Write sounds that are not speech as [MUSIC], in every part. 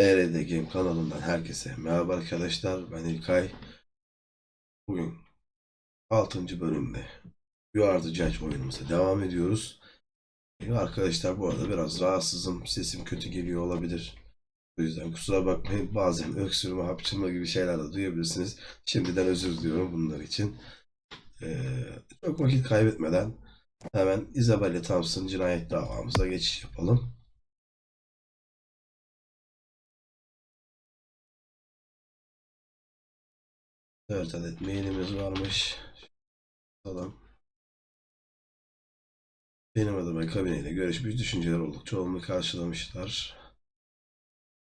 ERD Game kanalından herkese merhaba arkadaşlar. Ben İlkay. Bugün 6. bölümde You Are Judge oyunumuza devam ediyoruz. Arkadaşlar bu arada biraz rahatsızım. Sesim kötü geliyor olabilir. O yüzden kusura bakmayın. Bazen öksürme, hapşırma gibi şeyler de duyabilirsiniz. Şimdiden özür diliyorum bunlar için. Ee, çok vakit kaybetmeden hemen Isabella Thompson cinayet davamıza geçiş yapalım. 4 adet mailimiz varmış. Adam. Benim adıma kabineyle görüşmüş düşünceler oldukça olumlu karşılamışlar.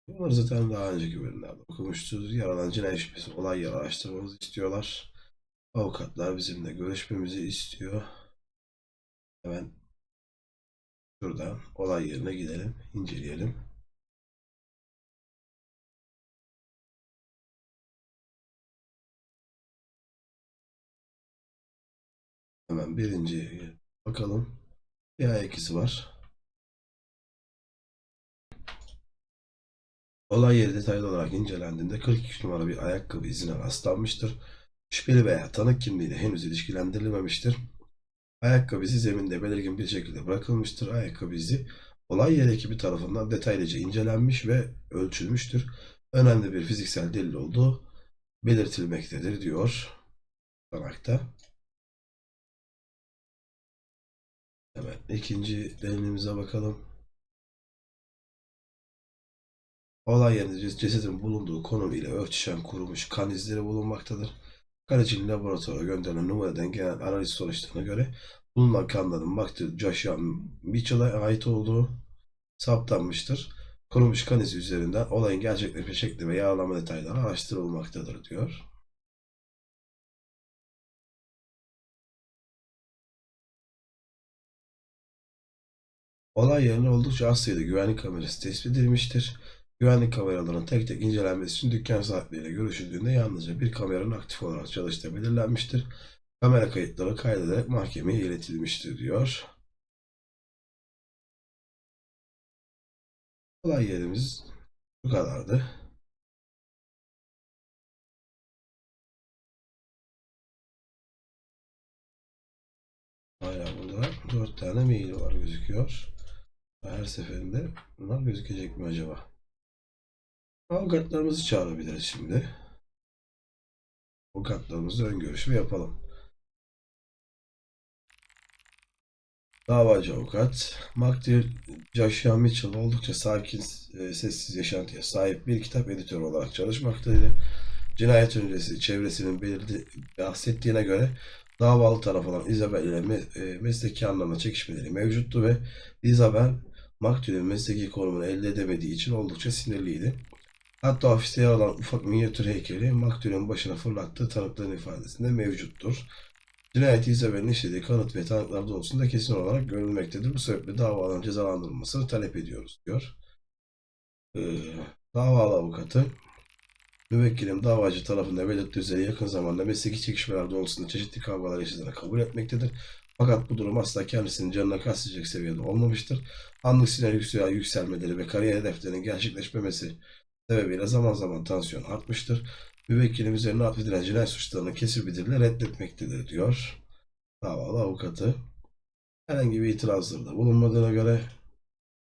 Bunları zaten daha önceki bölümlerde okumuştuk. Yaralan cinayet şüphesi olay yeri araştırmamızı istiyorlar. Avukatlar bizimle görüşmemizi istiyor. Hemen şuradan olay yerine gidelim, inceleyelim. Hemen birinciye bakalım. Ayak izi var. Olay yeri detaylı olarak incelendiğinde 42 numara bir ayakkabı izine rastlanmıştır. Şüpheli veya tanık kimliğiyle henüz ilişkilendirilmemiştir. Ayakkabı izi zeminde belirgin bir şekilde bırakılmıştır. Ayakkabı izi olay yeri ekibi tarafından detaylıca incelenmiş ve ölçülmüştür. Önemli bir fiziksel delil olduğu belirtilmektedir diyor tanakta. Hemen ikinci delilimize bakalım. Olay yerinde ces- cesedin bulunduğu konum ile örtüşen kurumuş kan izleri bulunmaktadır. Kan için laboratuvara gönderilen numaradan gelen analiz sonuçlarına göre bulunan kanların Maktil Joshua Mitchell'a ait olduğu saptanmıştır. Kurumuş kan izi üzerinden olayın gerçekleşme şekli ve yağlama detayları araştırılmaktadır diyor. Olay yerine oldukça az sayıda güvenlik kamerası tespit edilmiştir. Güvenlik kameralarının tek tek incelenmesi için dükkan sahipleriyle görüşüldüğünde yalnızca bir kameranın aktif olarak çalıştığı belirlenmiştir. Kamera kayıtları kaydederek mahkemeye iletilmiştir diyor. Olay yerimiz bu kadardı. Hala burada dört tane mail var gözüküyor. Her seferinde bunlar gözükecek mi acaba? Avukatlarımızı çağırabiliriz şimdi. Avukatlarımızla ön görüşme yapalım. Davacı avukat. Maktil Joshua Mitchell oldukça sakin, e, sessiz yaşantıya sahip bir kitap editörü olarak çalışmaktaydı. Cinayet öncesi çevresinin belirli bahsettiğine göre davalı taraf olan Isabel ile e, mesleki anlamda çekişmeleri mevcuttu ve Isabel Maktil'in mesleki konumunu elde edemediği için oldukça sinirliydi. Hatta ofiste yer alan ufak minyatür heykeli Maktil'in başına fırlattığı tanıkların ifadesinde mevcuttur. Cinayeti Isabel'in işlediği kanıt ve tanıklar doğrultusunda kesin olarak görülmektedir. Bu sebeple davaların cezalandırılmasını talep ediyoruz diyor. Ee, davalı avukatı müvekkilim davacı tarafında belirttiği üzere yakın zamanda mesleki çekişmeler doğrultusunda çeşitli kavgalar yaşadığını kabul etmektedir. Fakat bu durum asla kendisinin canına kastedecek seviyede olmamıştır. Anlık sinir yüksel yükselmeleri ve kariyer hedeflerinin gerçekleşmemesi sebebiyle zaman zaman tansiyon artmıştır. Müvekkilim üzerine atfedilen cinayet suçlarını kesir bir dille reddetmektedir diyor. Davalı avukatı. Herhangi bir itirazlarda bulunmadığına göre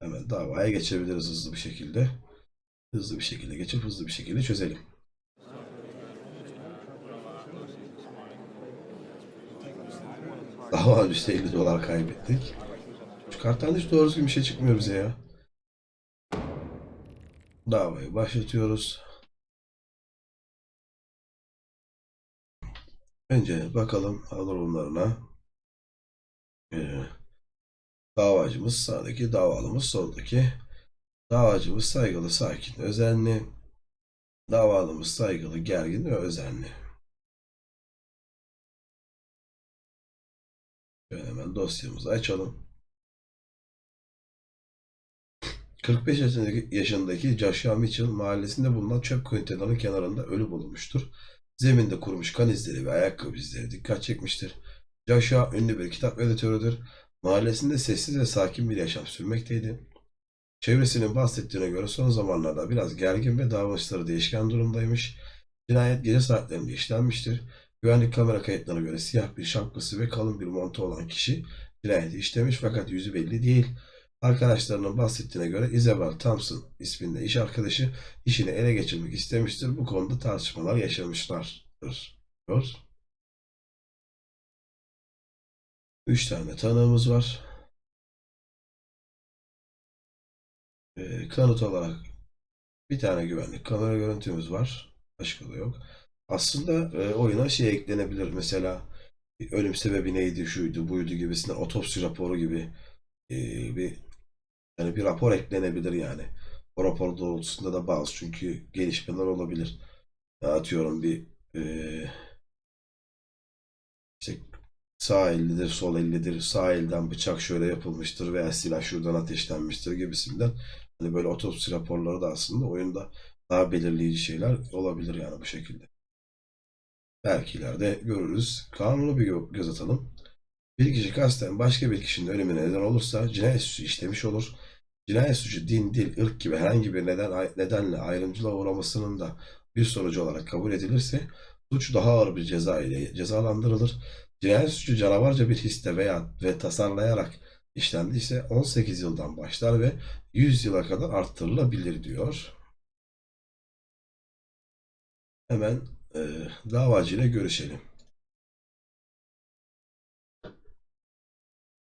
hemen davaya geçebiliriz hızlı bir şekilde. Hızlı bir şekilde geçip hızlı bir şekilde çözelim. Dava üstü 50 dolar kaybettik. Şu karttan hiç doğru bir şey çıkmıyor bize ya. Davayı başlatıyoruz. Önce bakalım durumlarına. Ee, davacımız sağdaki, davalımız soldaki. Davacımız saygılı, sakin, özenli. Davalımız saygılı, gergin ve özenli. Şöyle hemen dosyamızı açalım. 45 yaşındaki, yaşındaki Joshua Mitchell mahallesinde bulunan çöp konteynerinin kenarında ölü bulunmuştur. Zeminde kurumuş kan izleri ve ayakkabı izleri dikkat çekmiştir. Joshua ünlü bir kitap editörüdür. Mahallesinde sessiz ve sakin bir yaşam sürmekteydi. Çevresinin bahsettiğine göre son zamanlarda biraz gergin ve davranışları değişken durumdaymış. Cinayet gece saatlerinde işlenmiştir. Güvenlik kamera kayıtlarına göre siyah bir şapkası ve kalın bir montu olan kişi cinayeti işlemiş fakat yüzü belli değil. Arkadaşlarının bahsettiğine göre Isabel Thompson isminde iş arkadaşı işini ele geçirmek istemiştir. Bu konuda tartışmalar yaşamışlardır. Diyor. Üç tane tanığımız var. Ee, kanıt olarak bir tane güvenlik kamera görüntümüz var. Başka da yok. Aslında e, oyuna şey eklenebilir. Mesela ölüm sebebi neydi, şuydu, buydu gibisinden otopsi raporu gibi e, bir yani bir rapor eklenebilir yani. O rapor doğrultusunda da bazı çünkü gelişmeler olabilir. Atıyorum bir e, işte sağ ellidir, sol ellidir, sağ elden bıçak şöyle yapılmıştır veya silah şuradan ateşlenmiştir gibisinden. Hani böyle otopsi raporları da aslında oyunda daha belirleyici şeyler olabilir yani bu şekilde. Belki ileride görürüz. Kanunu bir gö- göz atalım. Bir kişi kasten başka bir kişinin ölümüne neden olursa cinayet suçu işlemiş olur. Cinayet suçu din, dil, ırk gibi herhangi bir neden nedenle ayrımcılığa uğramasının da bir sonucu olarak kabul edilirse suç daha ağır bir ceza ile cezalandırılır. Cinayet suçu canavarca bir histe veya ve tasarlayarak işlendiyse 18 yıldan başlar ve 100 yıla kadar arttırılabilir diyor. Hemen e, davacı ile görüşelim.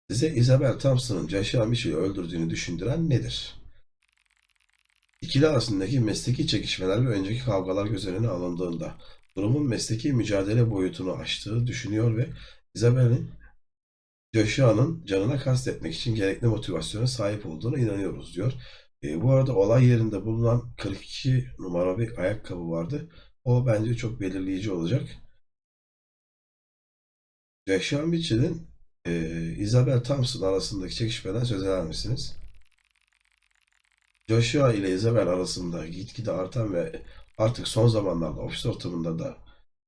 Size Isabel Thompson'ın Joshua Mitchell'i öldürdüğünü düşündüren nedir? İkili arasındaki mesleki çekişmeler ve önceki kavgalar göz önüne alındığında durumun mesleki mücadele boyutunu aştığı düşünüyor ve Isabel'in Joshua'nın canına kastetmek için gerekli motivasyona sahip olduğuna inanıyoruz diyor. E, bu arada olay yerinde bulunan 42 numara bir ayakkabı vardı. O bence çok belirleyici olacak. Joshua Mitchell'in e, Isabel Thompson arasındaki çekişmeden söz eder misiniz? Joshua ile Isabel arasında gitgide artan ve artık son zamanlarda ofis ortamında da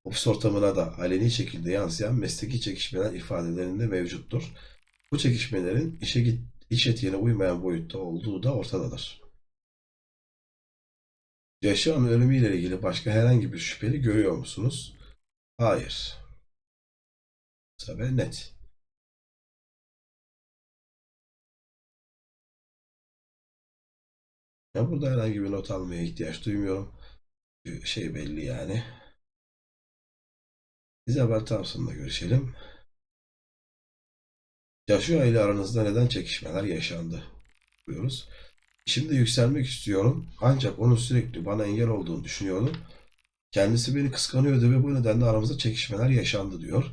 ofis ortamına da aleni şekilde yansıyan mesleki çekişmeler ifadelerinde mevcuttur. Bu çekişmelerin işe git, iş etiğine uymayan boyutta olduğu da ortadadır. Joshua'nın ölümüyle ilgili başka herhangi bir şüpheli görüyor musunuz? Hayır. Tabii net. Ya burada herhangi bir not almaya ihtiyaç duymuyorum. Şey belli yani. Isabel Thompson'la görüşelim. Joshua ile aranızda neden çekişmeler yaşandı? Diyoruz. Şimdi yükselmek istiyorum. Ancak onun sürekli bana engel olduğunu düşünüyordum. Kendisi beni kıskanıyordu ve bu nedenle aramızda çekişmeler yaşandı diyor.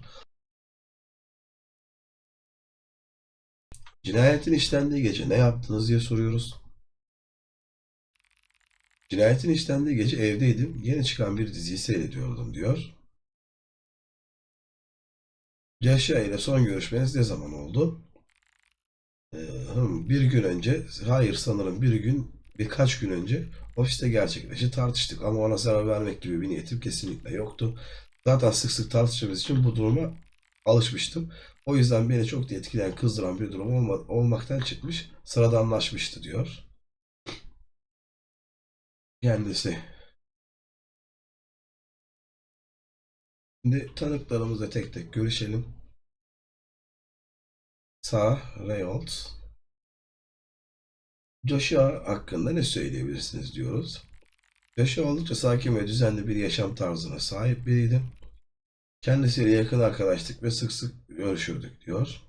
Cinayetin işlendiği gece ne yaptınız diye soruyoruz. Cinayetin işlendiği gece evdeydim. Yeni çıkan bir diziyi seyrediyordum diyor. Joshua ile son görüşmeniz ne zaman oldu? [CLEARS THROAT] Bir gün önce, hayır sanırım bir gün, birkaç gün önce ofiste gerçekleşti tartıştık ama ona zarar vermek gibi bir niyetim kesinlikle yoktu. Zaten sık sık tartıştığımız için bu duruma alışmıştım. O yüzden beni çok da etkileyen, kızdıran bir durum olma, olmaktan çıkmış, sıradanlaşmıştı diyor. Kendisi. Şimdi tanıklarımızla tek tek görüşelim. Sağ, Reynolds. Joshua hakkında ne söyleyebilirsiniz diyoruz. Joshua oldukça sakin ve düzenli bir yaşam tarzına sahip biriydi. Kendisiyle yakın arkadaşlık ve sık sık görüşürdük diyor.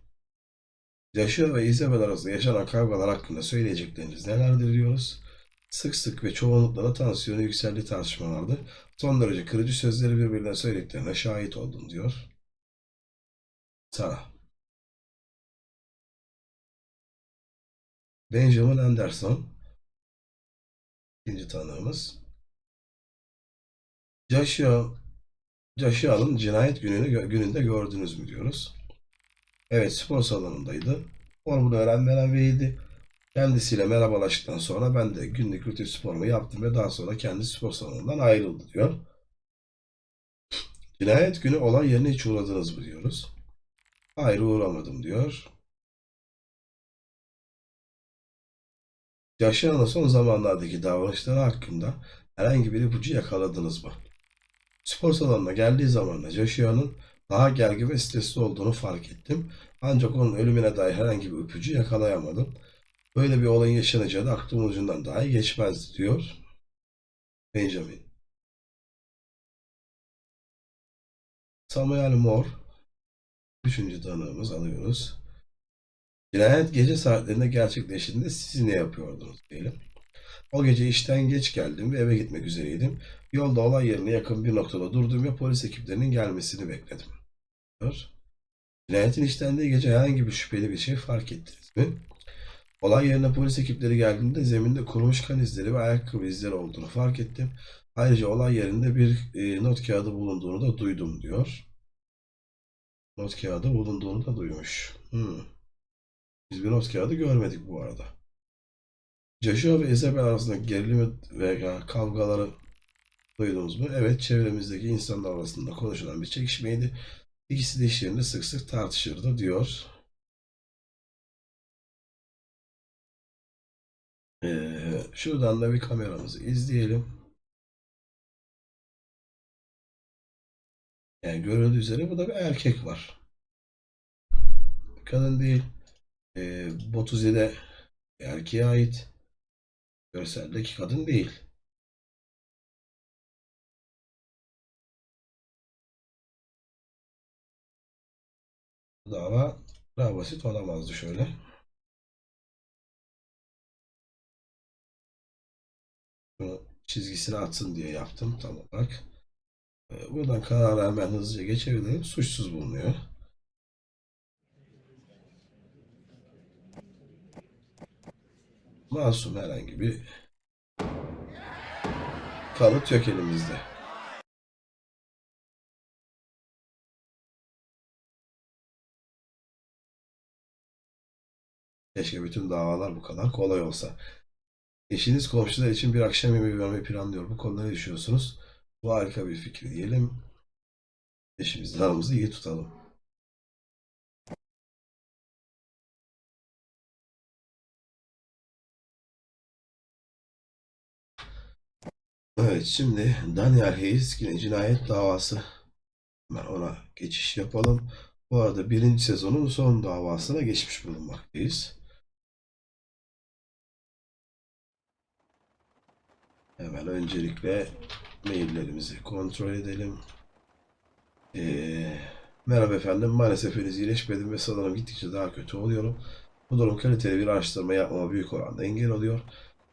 Joshua ve Isabel arasında yaşanan kavgalar hakkında söyleyecekleriniz nelerdir diyoruz. Sık sık ve çoğunlukla da tansiyonu yükseldiği tartışmalardı. Son derece kırıcı sözleri birbirine söylediklerine şahit oldum diyor. Sana. Benjamin Anderson. ikinci tanığımız. Joshua Joshua'nın cinayet gününü gününde gördünüz mü diyoruz. Evet spor salonundaydı. Formunu öğrenmeden biriydi. Kendisiyle merhabalaştıktan sonra ben de günlük rutin sporumu yaptım ve daha sonra kendi spor salonundan ayrıldı diyor. Cinayet günü olay yerine hiç uğradınız mı diyoruz. Hayır uğramadım diyor. Yaşayanın son zamanlardaki davranışları hakkında herhangi bir ipucu yakaladınız mı? Spor salonuna geldiği zaman da Joshua'nın daha gergin ve stresli olduğunu fark ettim. Ancak onun ölümüne dair herhangi bir ipucu yakalayamadım. Böyle bir olayın yaşanacağı da aklımın ucundan dahi geçmezdi diyor Benjamin. Samuel Moore Üçüncü tanığımız alıyoruz. Cinayet gece saatlerinde gerçekleştiğinde siz ne yapıyordunuz diyelim. O gece işten geç geldim ve eve gitmek üzereydim. Yolda olay yerine yakın bir noktada durdum ve polis ekiplerinin gelmesini bekledim. Cinayetin işlendiği gece herhangi bir şüpheli bir şey fark ettiniz mi? Olay yerine polis ekipleri geldiğinde zeminde kurumuş kan izleri ve ayakkabı izleri olduğunu fark ettim. Ayrıca olay yerinde bir e, not kağıdı bulunduğunu da duydum diyor. Not kağıdı bulunduğunu da duymuş. Hmm. Biz bir not kağıdı görmedik bu arada. Joshua ve Isabel arasındaki gerilim ve kavgaları duydunuz mu? Evet, çevremizdeki insanlar arasında konuşulan bir çekişmeydi. İkisi de iş yerinde sık sık tartışırdı diyor. Ee, şuradan da bir kameramızı izleyelim. Yani görüldüğü üzere bu da bir erkek var. Kadın değil. Ee, Botuzi'de erkeğe ait. Görseldeki kadın değil. Bu dava daha basit olamazdı şöyle. Bunu çizgisini atsın diye yaptım tam olarak. Buradan karara hemen hızlıca geçebilirim. Suçsuz bulunuyor. Masum herhangi bir kanıt yok elimizde. Keşke bütün davalar bu kadar kolay olsa. Eşiniz komşular için bir akşam yemeği vermeyi planlıyor. Bu konuda ne düşünüyorsunuz? Bu harika bir fikir diyelim. Eşimizle aramızı iyi tutalım. Evet şimdi Daniel Hayes cinayet davası. Hemen ona geçiş yapalım. Bu arada birinci sezonun son davasına geçmiş bulunmaktayız. Hemen öncelikle maillerimizi kontrol edelim. Ee, merhaba efendim. Maalesef henüz iyileşmedim ve sanırım gittikçe daha kötü oluyorum. Bu durum kaliteli bir araştırma yapmama büyük oranda engel oluyor.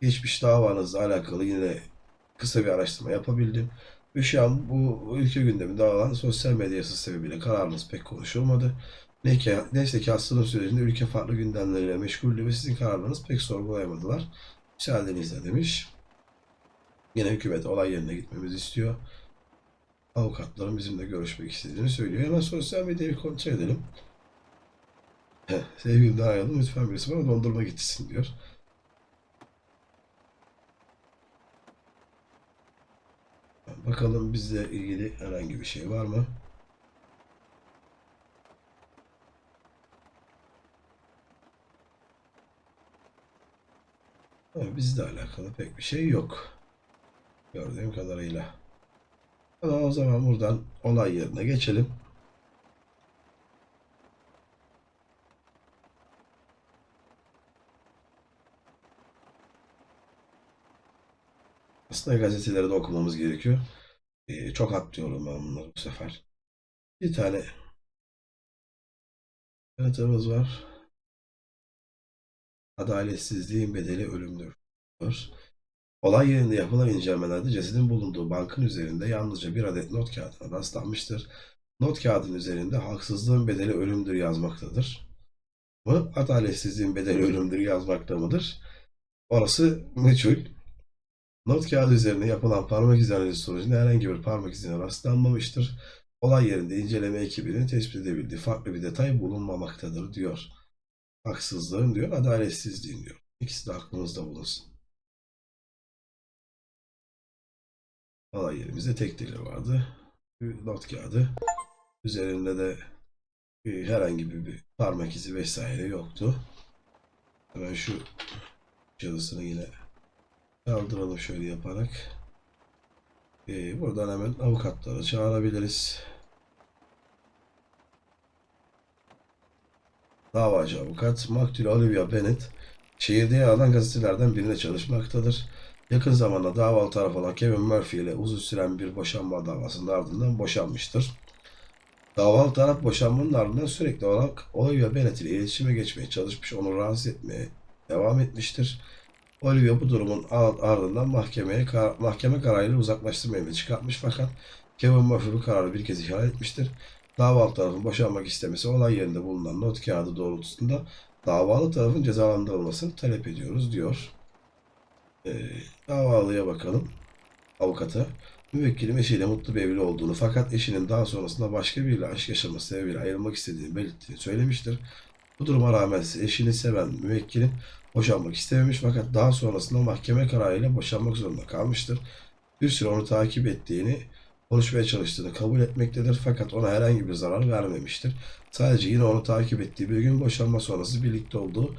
Geçmiş davanızla alakalı yine kısa bir araştırma yapabildim. Ve şu an bu ülke gündeminde alan sosyal medya sebebiyle kararınız pek konuşulmadı. Ne ki, neyse ki hastalık sürecinde ülke farklı gündemleriyle meşguldü ve sizin kararlarınız pek sorgulayamadılar. Müsaadenizle demiş. Yine hükümet olay yerine gitmemizi istiyor. Avukatların bizimle görüşmek istediğini söylüyor. Hemen sosyal medyayı bir kontrol edelim. Sevgilimden ayrıldım. Lütfen birisi bana dondurma getirsin diyor. Bakalım bizle ilgili herhangi bir şey var mı? Ama bizle alakalı pek bir şey yok. Gördüğüm kadarıyla. O zaman buradan olay yerine geçelim. Aslında gazeteleri de okumamız gerekiyor. Ee, çok atlıyorum ben bunları bu sefer. Bir tane haritamız var. Adaletsizliğin bedeli ölümdür. Olay yerinde yapılan incelemelerde cesedin bulunduğu bankın üzerinde yalnızca bir adet not kağıdına rastlanmıştır. Not kağıdının üzerinde haksızlığın bedeli ölümdür yazmaktadır. Mı? Adaletsizliğin bedeli ölümdür yazmakta mıdır? Orası meçhul. Not kağıdı üzerine yapılan parmak izi analizi sonucunda herhangi bir parmak izine rastlanmamıştır. Olay yerinde inceleme ekibinin tespit edebildiği farklı bir detay bulunmamaktadır diyor. Haksızlığın diyor, adaletsizliğin diyor. İkisi de aklınızda bulunsun. Olay yerimizde tek deli vardı. Bir not kağıdı. Üzerinde de bir, herhangi bir, parmak izi vesaire yoktu. Hemen şu yazısını yine kaldıralım şöyle yaparak. Ee, buradan hemen avukatları çağırabiliriz. Davacı avukat Maktul Olivia Bennett şehirde yer alan gazetelerden birinde çalışmaktadır. Yakın zamanda davalı taraf olan Kevin Murphy ile uzun süren bir boşanma davasının ardından boşanmıştır. Davalı taraf boşanmanın ardından sürekli olarak Olivia Bennett ile iletişime geçmeye çalışmış, onu rahatsız etmeye devam etmiştir. Olivia bu durumun ardından mahkemeye kar- mahkeme kararıyla uzaklaştırma emri çıkartmış fakat Kevin Murphy bu kararı bir kez ihlal etmiştir. Davalı tarafın boşanmak istemesi olay yerinde bulunan not kağıdı doğrultusunda davalı tarafın cezalandırılmasını talep ediyoruz diyor. Ee, davalıya bakalım. Avukata. Müvekkilim eşiyle mutlu bir evli olduğunu fakat eşinin daha sonrasında başka biriyle aşk yaşaması sebebiyle ayrılmak istediğini belirttiğini söylemiştir. Bu duruma rağmen eşini seven müvekkilim boşanmak istememiş fakat daha sonrasında mahkeme kararıyla boşanmak zorunda kalmıştır. Bir süre onu takip ettiğini, konuşmaya çalıştığını kabul etmektedir fakat ona herhangi bir zarar vermemiştir. Sadece yine onu takip ettiği bir gün boşanma sonrası birlikte olduğu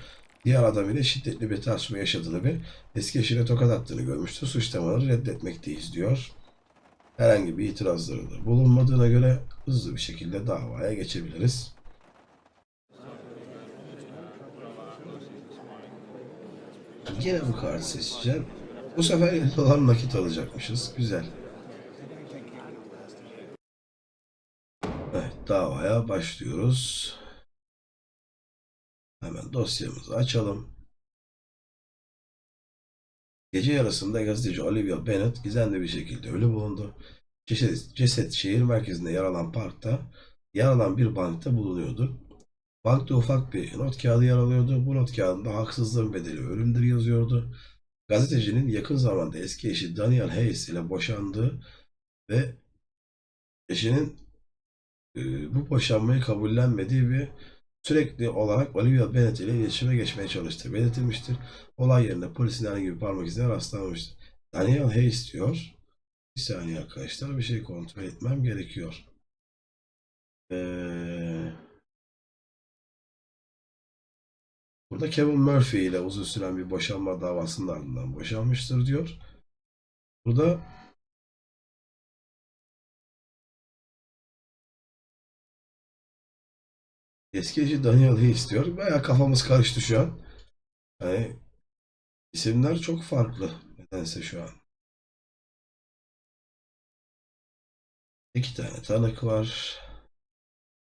diğer adam ile şiddetli bir tartışma yaşadığını ve eski eşine tokat attığını görmüştür. Suçlamaları reddetmekteyiz diyor. Herhangi bir itirazları da bulunmadığına göre hızlı bir şekilde davaya geçebiliriz. Yine bu kartı seçeceğim. Bu sefer 50 dolar nakit alacakmışız. Güzel. Evet, davaya başlıyoruz. Hemen dosyamızı açalım. Gece yarısında gazeteci Olivia Bennett gizemli bir şekilde ölü bulundu. Ceset, ceset şehir merkezinde yer alan parkta, yer alan bir bankta bulunuyordu. Bankta ufak bir not kağıdı yer alıyordu. Bu not kağıdında haksızlığın bedeli ölümdür yazıyordu. Gazetecinin yakın zamanda eski eşi Daniel Hayes ile boşandığı ve eşinin e, bu boşanmayı kabullenmediği ve sürekli olarak Olivia Bennett ile iletişime geçmeye çalıştığı belirtilmiştir. Olay yerinde polisin herhangi bir parmak izine rastlanmamıştır. Daniel Hayes diyor. Bir saniye arkadaşlar bir şey kontrol etmem gerekiyor. Eee... Burada Kevin Murphy ile uzun süren bir boşanma davasının ardından boşanmıştır diyor. Burada eski eşi Daniel Hayes diyor. Bayağı kafamız karıştı şu an. Yani isimler çok farklı nedense şu an. İki tane tanık var.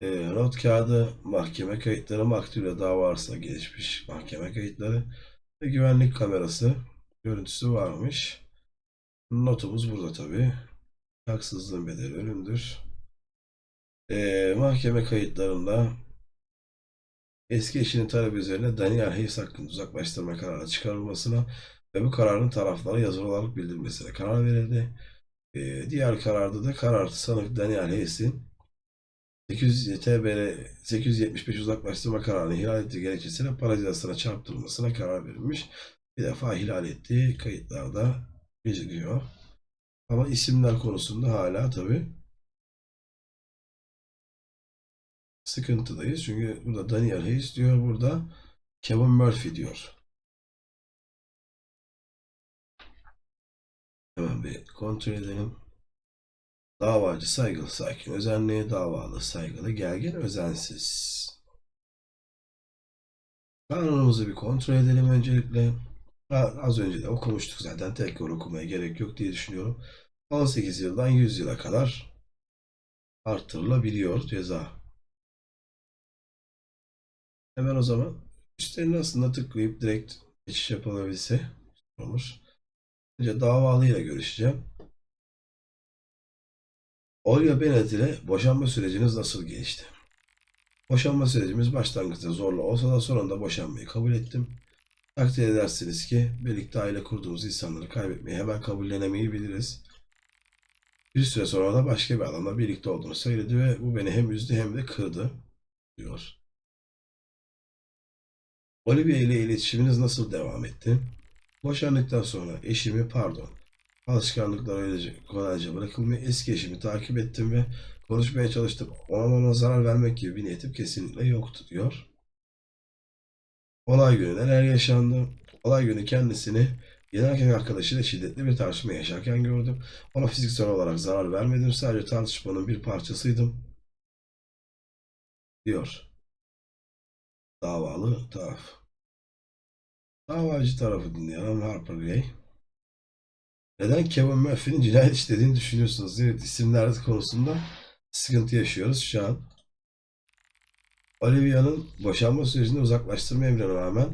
E, not kağıdı, mahkeme kayıtları, maktule dava arasında gelişmiş mahkeme kayıtları ve güvenlik kamerası görüntüsü varmış. Notumuz burada tabi. Haksızlığın bedeli ölümdür. E, mahkeme kayıtlarında eski eşinin talebi üzerine Daniel Hayes hakkında uzaklaştırma kararı çıkarılmasına ve bu kararın taraflara yazılı olarak bildirilmesine karar verildi. E, diğer kararda da karar sanık Daniel Hayes'in 800 TBR 875 uzaklaştırma kararını ihlal ettiği gerekçesiyle para cezasına çarptırılmasına karar verilmiş. Bir defa ihlal ettiği kayıtlarda gözüküyor. Ama isimler konusunda hala tabi sıkıntıdayız. Çünkü burada Daniel Hayes diyor, burada Kevin Murphy diyor. Hemen bir kontrol edelim. Davacı saygılı sakin özenli, davalı saygılı gergin özensiz. Kanunumuzu bir kontrol edelim öncelikle. Az önce de okumuştuk zaten tekrar okumaya gerek yok diye düşünüyorum. 18 yıldan 100 yıla kadar artırılabiliyor ceza. Hemen o zaman üstlerine aslında tıklayıp direkt geçiş yapılabilse olur. Önce davalıyla görüşeceğim. Olga Bennett ile boşanma süreciniz nasıl geçti? Boşanma sürecimiz başlangıçta zorlu olsa da sonunda boşanmayı kabul ettim. Takdir edersiniz ki birlikte aile kurduğumuz insanları kaybetmeyi hemen kabullenemeyebiliriz. Bir süre sonra da başka bir adamla birlikte olduğunu söyledi ve bu beni hem üzdü hem de kırdı diyor. Olivia ile iletişiminiz nasıl devam etti? Boşandıktan sonra eşimi pardon alışkanlıklar öylece kolayca bırakılmıyor. Eski eşimi takip ettim ve konuşmaya çalıştım. Ona ona zarar vermek gibi bir niyetim kesinlikle yoktu diyor. Olay günü neler yaşandı? Olay günü kendisini yeni arkadaşıyla şiddetli bir tartışma yaşarken gördüm. Ona fiziksel olarak zarar vermedim. Sadece tartışmanın bir parçasıydım. Diyor. Davalı taraf. Davacı tarafı dinleyen Harper Gray. Neden Kevin Murphy'nin cinayet işlediğini düşünüyorsunuz? Evet, isimler konusunda sıkıntı yaşıyoruz şu an. Olivia'nın boşanma sürecinde uzaklaştırma emrine rağmen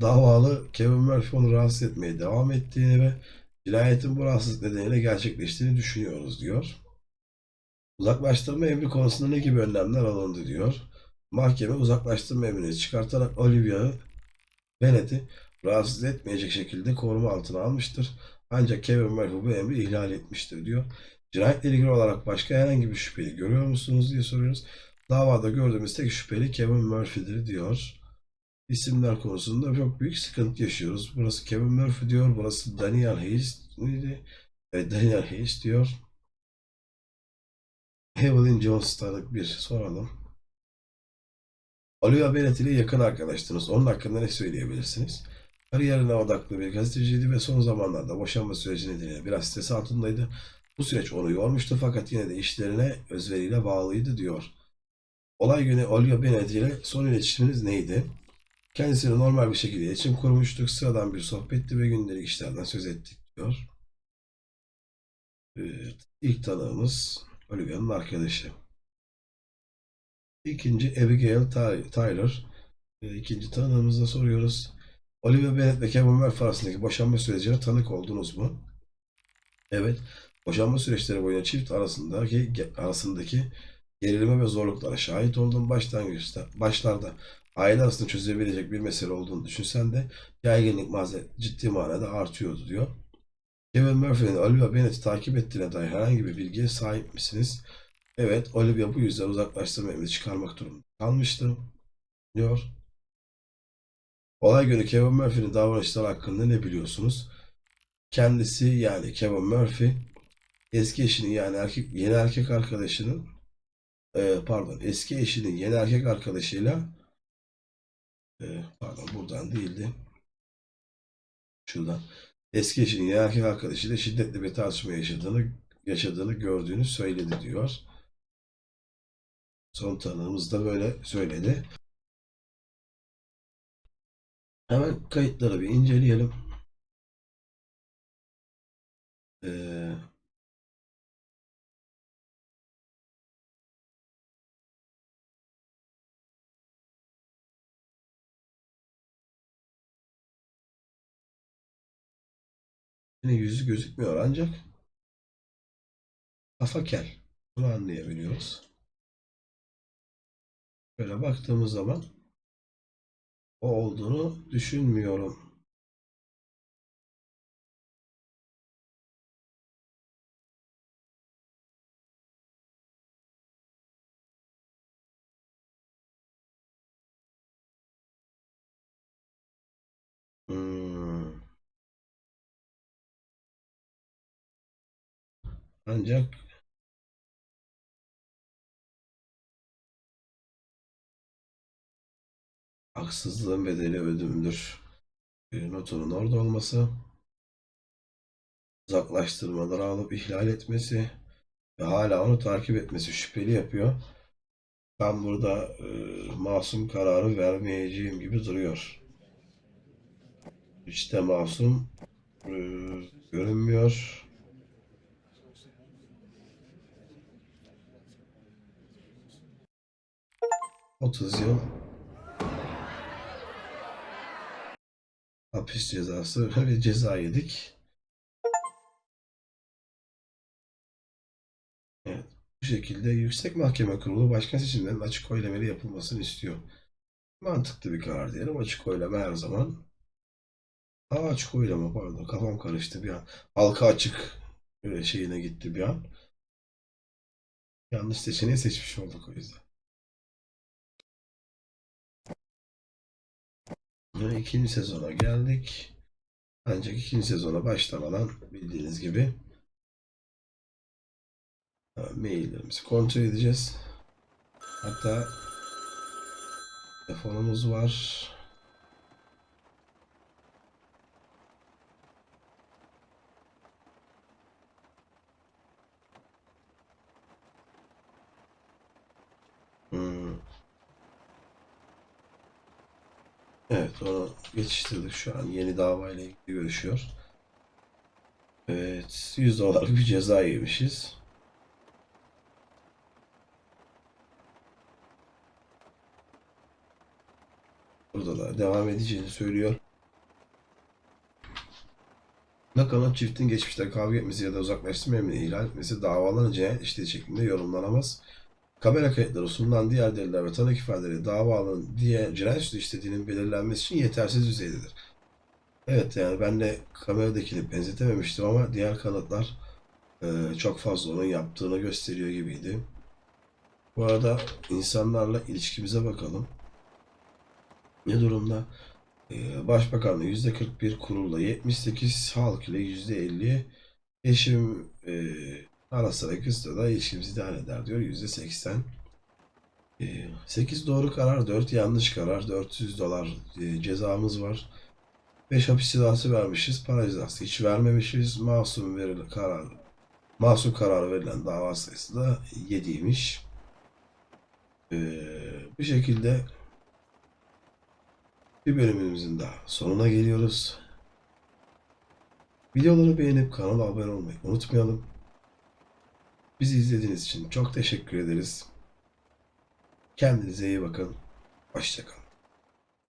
davalı Kevin Murphy onu rahatsız etmeye devam ettiğini ve cinayetin bu rahatsızlık nedeniyle gerçekleştiğini düşünüyoruz diyor. Uzaklaştırma emri konusunda ne gibi önlemler alındı diyor. Mahkeme uzaklaştırma emrini çıkartarak Olivia'yı Bennett'i rahatsız etmeyecek şekilde koruma altına almıştır. Ancak Kevin Murphy bu emri ihlal etmiştir diyor. Cinayetle ilgili olarak başka herhangi bir şüpheli görüyor musunuz diye soruyoruz. Davada gördüğümüz tek şüpheli Kevin Murphy'dir diyor. İsimler konusunda çok büyük sıkıntı yaşıyoruz. Burası Kevin Murphy diyor. Burası Daniel Hayes miydi? Evet, Daniel Hayes diyor. Evelyn Johnston'a bir soralım. Olivia Bennet ile yakın arkadaştınız. Onun hakkında ne söyleyebilirsiniz? Kariyerine odaklı bir gazeteciydi ve son zamanlarda boşanma süreci nedeniyle biraz stres altındaydı. Bu süreç onu yormuştu fakat yine de işlerine özveriyle bağlıydı diyor. Olay günü Olivia Bennet ile son iletişiminiz neydi? Kendisiyle normal bir şekilde iletişim kurmuştuk. Sıradan bir sohbetti ve gündelik işlerden söz ettik diyor. Evet, ilk tanığımız Olivia'nın arkadaşı. İkinci Abigail Ty- Tyler. Ee, İkinci tanığımıza soruyoruz. Olivia Bennet ve Kevin Murphy arasındaki boşanma sürecine tanık oldunuz mu? Evet. Boşanma süreçleri boyunca çift arasındaki arasındaki gerilime ve zorluklara şahit oldum. Başlangıçta, başlarda aile arasında çözebilecek bir mesele olduğunu düşünsen de yaygınlık bazen ciddi manada artıyordu diyor. Kevin Murphy'nin Olivia Bennett'i takip ettiğine dair herhangi bir bilgiye sahip misiniz? Evet, Olivia bu yüzden uzaklaştırma emri çıkarmak durumunda kalmıştı. Diyor. Olay günü Kevin Murphy'nin davranışları hakkında ne biliyorsunuz? Kendisi yani Kevin Murphy eski eşinin yani erkek yeni erkek arkadaşının e, pardon eski eşinin yeni erkek arkadaşıyla e, pardon buradan değildi. Şuradan. Eski eşinin yeni erkek arkadaşıyla şiddetli bir tartışma yaşadığını yaşadığını gördüğünü söyledi diyor. Son tanığımız da böyle söyledi. Hemen kayıtları bir inceleyelim. Ee, yine yüzü gözükmüyor ancak kafa kel. Bunu anlayabiliyoruz. Böyle baktığımız zaman olduğunu düşünmüyorum. Hmm. Ancak haksızlığın bedeli ölümdür. Bir notunun orada olması, uzaklaştırmaları alıp ihlal etmesi ve hala onu takip etmesi şüpheli yapıyor. Ben burada e, masum kararı vermeyeceğim gibi duruyor. İşte masum e, görünmüyor. Otuz yıl hapis cezası [LAUGHS] ve ceza yedik. Evet. Bu şekilde Yüksek Mahkeme Kurulu başkan seçimlerinin açık oylamayla yapılmasını istiyor. Mantıklı bir karar diyelim. Açık oylama her zaman. Aa, açık oylama pardon kafam karıştı bir an. Halka açık böyle şeyine gitti bir an. Yanlış seçeneği seçmiş olduk o yüzden. ve ikinci sezona geldik. Ancak ikinci sezona başlamadan bildiğiniz gibi e, maillerimizi kontrol edeceğiz. Hatta telefonumuz var. Hmm. Evet onu geçiştirdik şu an yeni davayla ilgili görüşüyor. Evet 100 dolarlık bir ceza yemişiz. Burada da devam edeceğini söylüyor. Bakanın çiftin geçmişte kavga etmesi ya da uzaklaştırma emrini ihlal etmesi cinayet işlediği şeklinde yorumlanamaz. Kamera kayıtları sunulan diğer deliller ve tanık ifadeleri davanın diye cinayet suçu işlediğinin belirlenmesi için yetersiz düzeydedir. Evet yani ben de kameradakini benzetememiştim ama diğer kanıtlar e, çok fazla onun yaptığını gösteriyor gibiydi. Bu arada insanlarla ilişkimize bakalım. Ne durumda? Ee, Başbakanla %41 kurulla 78 halk ile %50 eşim e, ara sıra kızla da ilişkimizi idare eder diyor. %80 ee, 8 doğru karar 4 yanlış karar 400 dolar e, cezamız var. 5 hapis cezası vermişiz para cezası hiç vermemişiz. Masum verilen karar masum kararı verilen dava sayısı da 7'ymiş ee, bu şekilde bir bölümümüzün daha sonuna geliyoruz. Videoları beğenip kanala abone olmayı unutmayalım. Bizi izlediğiniz için çok teşekkür ederiz. Kendinize iyi bakın. Hoşçakalın.